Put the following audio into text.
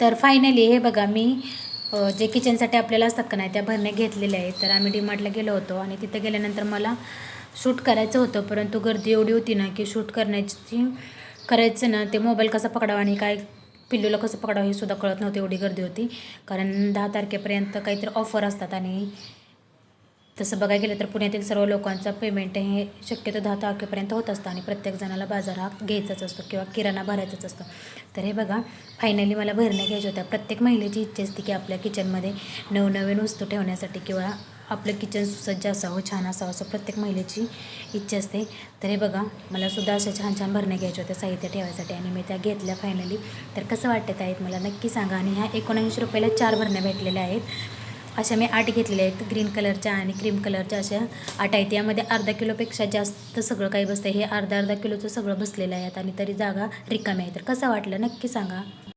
तर फायनली हे बघा मी जे किचनसाठी आपल्याला असतात का नाही त्या भरण्या घेतलेल्या आहेत. तर आम्ही डीमार्टला गेलो होतो आणि तिथं गेल्यानंतर मला शूट करायचं होतं परंतु गर्दी एवढी होती ना की शूट करण्याची करायचं ना ते मोबाईल कसा पकडावा आणि काय पिल्लूला कसं पकडावं हे सुद्धा कळत नव्हतं एवढी गर्दी होती. कारण दहा तारखेपर्यंत काहीतरी ऑफर असतात आणि तसं बघायला गेलं तर पुण्यातील सर्व लोकांचा पेमेंट हे शक्यतो दहा तारखेपर्यंत होत असतं आणि प्रत्येक जणाला बाजार हा घ्यायचाच असतो किंवा किराणा भरायचाच असतो. तर हे बघा फायनली मला भरण्या घ्यायच्या होत्या प्रत्येक महिलेची इच्छा असते की आपल्या किचनमध्ये नवनवीन वस्तू ठेवण्यासाठी किंवा आपलं किचन सुसज्ज असावं छान असावं असं प्रत्येक महिलेची इच्छा असते. तर हे बघा मला सुद्धा अशा छान छान भरण्या घ्यायच्या होत्या साहित्य ठेवायसाठी आणि मी त्या घेतल्या फायनली तर कसं वाटत आहेत मला नक्की सांगा. आणि ह्या एकोणऐंशी रुपयाला चार भरण्या भेटलेल्या आहेत. अशा मी आठ घेतलेल्या आहेत. ग्रीन कलरच्या आणि क्रीम कलरच्या अशा आठ आहेत. यामध्ये अर्धा किलोपेक्षा जास्त सगळं काही बसतं हे अर्धा अर्धा किलोचं सगळं बसलेलं आहे. आणि तरी जागा रिकामी आहे. तर कसं वाटलं? नक्की सांगा.